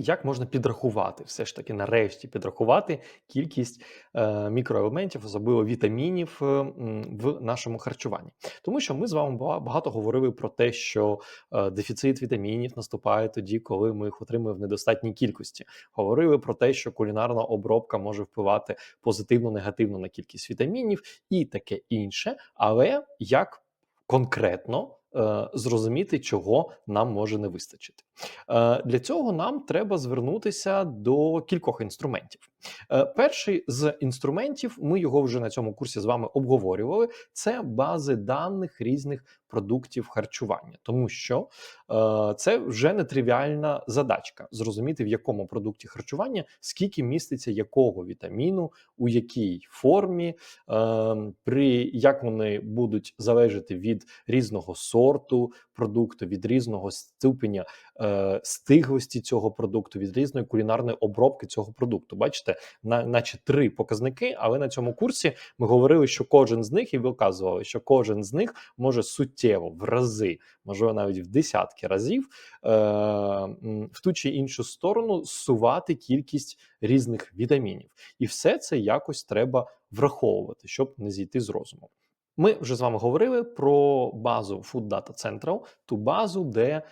Як можна підрахувати, все ж таки, нарешті підрахувати кількість е, мікроелементів, особливо вітамінів е, в нашому харчуванні? Тому що ми з вами багато говорили про те, що е, дефіцит вітамінів наступає тоді, коли ми їх отримуємо в недостатній кількості. Говорили про те, що кулінарна обробка може впливати позитивно, негативно на кількість вітамінів і таке інше. Але як конкретно е, зрозуміти, чого нам може не вистачити? Е, Для цього нам треба звернутися до кількох інструментів. Е, Перший з інструментів, ми його вже на цьому курсі з вами обговорювали. Це бази даних різних продуктів харчування, тому що е, це вже нетривіальна задачка зрозуміти, в якому продукті харчування скільки міститься якого вітаміну, у якій формі, е, при як вони будуть залежати від різного сорту продукту, від різного ступеня е, стиглості цього продукту, від різної кулінарної обробки цього продукту. Бачите, на, наче три показники, але на цьому курсі ми говорили, що кожен з них і виказували, що кожен з них може суттєво в рази, можливо, навіть в десятки разів, е, в ту чи іншу сторону сувати кількість різних вітамінів, і все це якось треба враховувати, щоб не зійти з розуму. Ми вже з вами говорили про базу Food Data Central, ту базу, де е,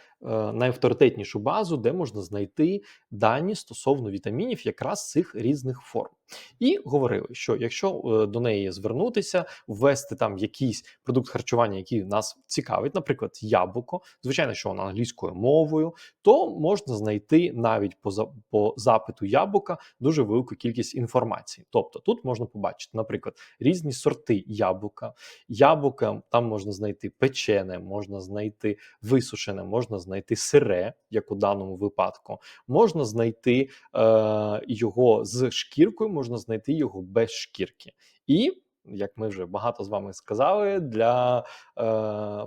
найавторитетнішу базу, де можна знайти дані стосовно вітамінів якраз цих різних форм. І говорили, що якщо е, до неї звернутися, ввести там якийсь продукт харчування, який нас цікавить, наприклад, яблуко, звичайно, що воно англійською мовою, то можна знайти навіть по, за- по запиту яблука дуже велику кількість інформації. Тобто тут можна побачити, наприклад, різні сорти яблука. Яблука там можна знайти печене, можна знайти висушене, можна знайти сире, як у даному випадку. Можна знайти е, його з шкіркою, можна знайти його без шкірки. І як ми вже багато з вами сказали, для е,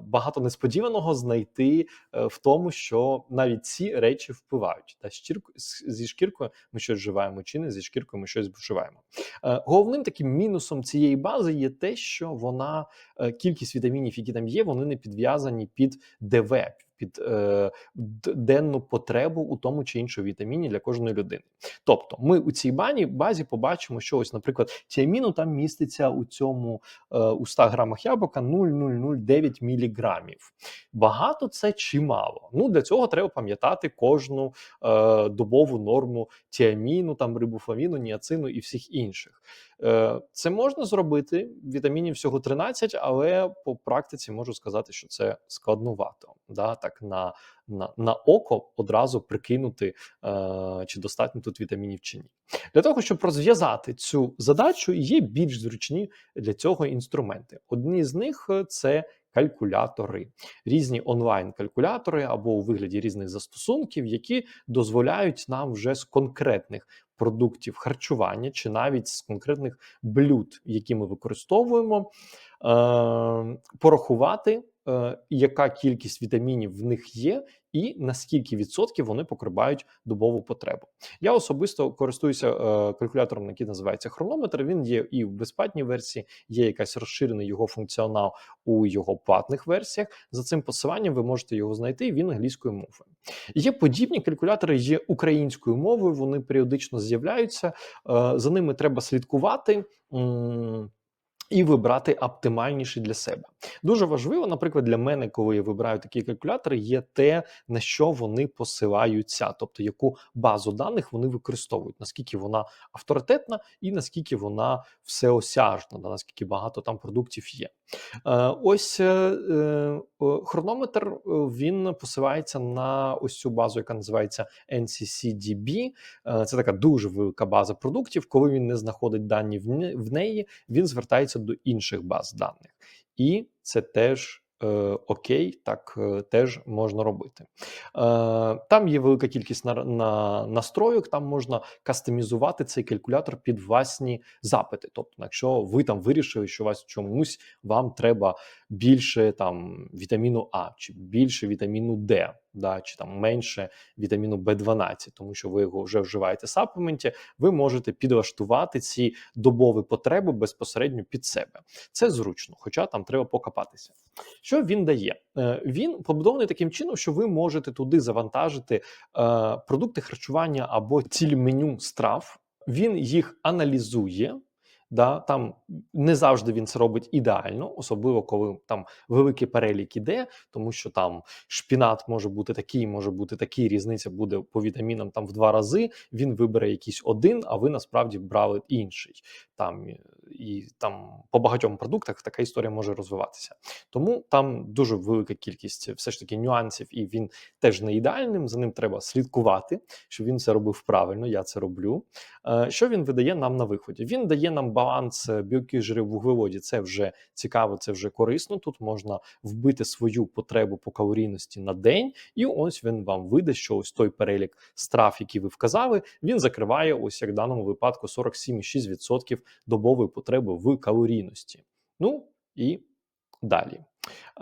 багато несподіваного знайти е, в тому, що навіть ці речі впливають. Та шкірку зі шкіркою ми щось вживаємо, чи не зі шкіркою ми щось вживаємо. Е, Головним таким мінусом цієї бази є те, що вона е, кількість вітамінів, які там є, вони не підв'язані під ДВ, під е, денну потребу у тому чи іншому вітаміні для кожної людини. Тобто, ми у цій бані базі побачимо, що ось, наприклад, тіаміну там міститься у цьому е, у 100 грамах яблука 0,009 міліграмів. Багато це чи мало? Ну для цього треба пам'ятати кожну е, добову норму тіаміну, там рибофлавіну, ніацину і всіх інших. Е, Це можна зробити. Вітамінів всього 13, але по практиці можу сказати, що це складнувато. Да? На, на, на око одразу прикинути, е, чи достатньо тут вітамінів чи ні. Для того, щоб розв'язати цю задачу, є більш зручні для цього інструменти. Одні з них е, це калькулятори, різні онлайн-калькулятори або у вигляді різних застосунків, які дозволяють нам вже з конкретних продуктів харчування чи навіть з конкретних блюд, які ми використовуємо, е, порахувати, яка кількість вітамінів в них є, і на скільки відсотків вони покривають добову потребу. Я особисто користуюся е, калькулятором, який називається хронометр. Він є і в безплатній версії, є якась розширений його функціонал у його платних версіях. За цим посиланням ви можете його знайти. Він англійською мовою. Є подібні калькулятори, є українською мовою. Вони періодично з'являються. Е, За ними треба слідкувати. І вибрати оптимальніший для себе. Дуже важливо, наприклад, для мене, коли я вибираю такі калькулятори, є те, на що вони посилаються, тобто яку базу даних вони використовують, наскільки вона авторитетна і наскільки вона всеосяжна, наскільки багато там продуктів є. Е, Ось е, е, хронометр він посилається на ось цю базу, яка називається NCCDB. Це така дуже велика база продуктів. Коли він не знаходить дані в неї, він звертається до інших баз даних, і це теж. е, Окей, так е, теж можна робити. Е, Там є велика кількість на, на настройок. Там можна кастомізувати цей калькулятор під власні запити. Тобто, якщо ви там вирішили, що вас чомусь вам треба більше там вітаміну А чи більше вітаміну Д, да, чи там менше вітаміну В12, тому що ви його вже вживаєте в саплементі, ви можете підлаштувати ці добові потреби безпосередньо під себе. Це зручно, хоча там треба покопатися. Що він дає? Е, Він побудований таким чином, що ви можете туди завантажити е, продукти харчування або ціль меню страв. Він їх аналізує. Да, там не завжди він це робить ідеально, особливо коли там великий перелік іде, тому що там шпінат може бути такий, може бути такий. Різниця буде по вітамінам там в два рази. Він вибере якийсь один, а ви насправді брали інший. Там і там по багатьом продуктах така історія може розвиватися. Тому там дуже велика кількість все ж таки нюансів, і він теж не ідеальним. За ним треба слідкувати, щоб він це робив правильно. Я це роблю. Е, Що він видає нам на виході? Він дає нам баланс е, білків, жирів, вуглеводів. Це вже цікаво, це вже корисно. Тут можна вбити свою потребу по калорійності на день, і ось він вам видасть, що ось той перелік страв, які ви вказали, він закриває ось як в даному випадку 47,6% добової потреби в калорійності. Ну і далі.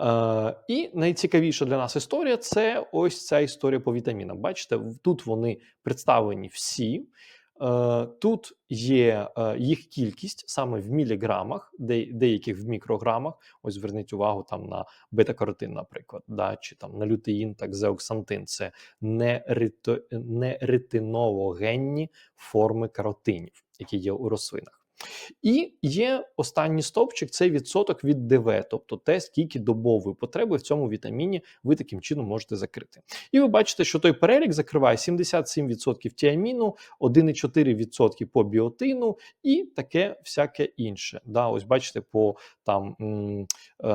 Е, І найцікавіша для нас історія це ось ця історія по вітамінам. Бачите, тут вони представлені всі. Е, Тут є е, їх кількість саме в міліграмах, де, деяких в мікрограмах. Ось зверніть увагу там на бета-каротин, наприклад, да, чи там на лютеїн, так зеоксантин. Це не, рито, форми каротинів, які є у рослинах. І є останній стовпчик це відсоток від ДВ, тобто те, скільки добової потреби в цьому вітаміні ви таким чином можете закрити. І ви бачите, що той перелік закриває 77% тіаміну, 1,4% по біотину і таке всяке інше. Да, Ось бачите, по там е,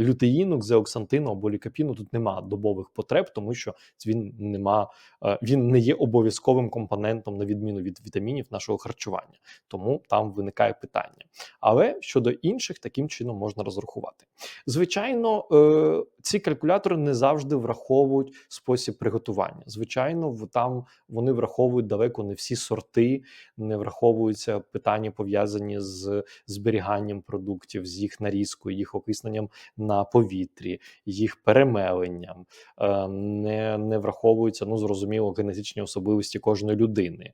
лютеїну, кзеоксантину або лікапіну тут нема добових потреб, тому що він нема, е, він не є обов'язковим компонентом на відміну від вітамінів нашого харчування. Тому там виникає питання. Але щодо інших, таким чином можна розрахувати. Звичайно, е, ці калькулятори не завжди враховують спосіб приготування. Звичайно, там вони враховують далеко не всі сорти, не враховуються питання пов'язані з зберіганням продуктів, з їх нарізкою, їх окисненням на повітрі, їх перемеленням, е, не, не враховуються, ну зрозуміло, генетичні особливості кожної людини.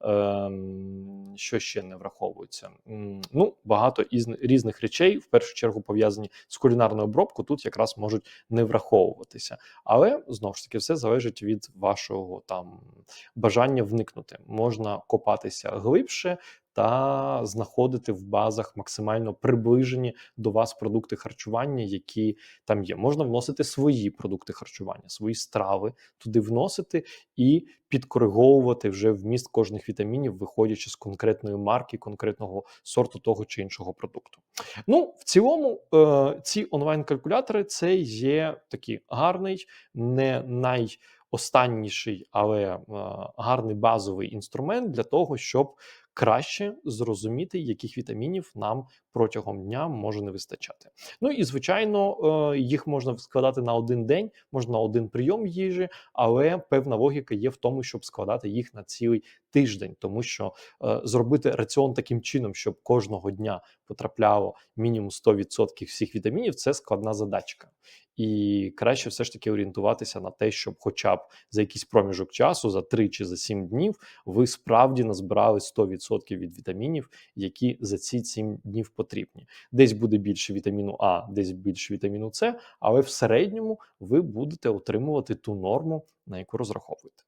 Ем, що ще не враховується? Ну, багато із різних речей, в першу чергу пов'язані з кулінарною обробку тут якраз можуть не враховуватися. Але знову ж таки, все залежить від вашого там бажання вникнути. Можна копатися глибше. Та знаходити в базах максимально приближені до вас продукти харчування, які там є. Можна вносити свої продукти харчування, свої страви туди вносити і підкориговувати вже вміст кожних вітамінів, виходячи з конкретної марки, конкретного сорту того чи іншого продукту. Ну, в цілому, е, ці онлайн-калькулятори це є такий гарний, не найостанніший, але е, гарний базовий інструмент для того, щоб краще зрозуміти, яких вітамінів нам протягом дня може не вистачати. Ну і звичайно, е, їх можна складати на один день, можна на один прийом їжі, але певна логіка є в тому, щоб складати їх на цілий тиждень, тому що е, зробити раціон таким чином, щоб кожного дня потрапляло мінімум 100% всіх вітамінів, це складна задачка. І краще все ж таки орієнтуватися на те, щоб, хоча б за якийсь проміжок часу, за 3 чи за 7 днів, ви справді назбирали 100% від вітамінів, які за ці 7 днів потрібні. Десь буде більше вітаміну А, десь більше вітаміну С, але в середньому ви будете отримувати ту норму, на яку розраховуєте.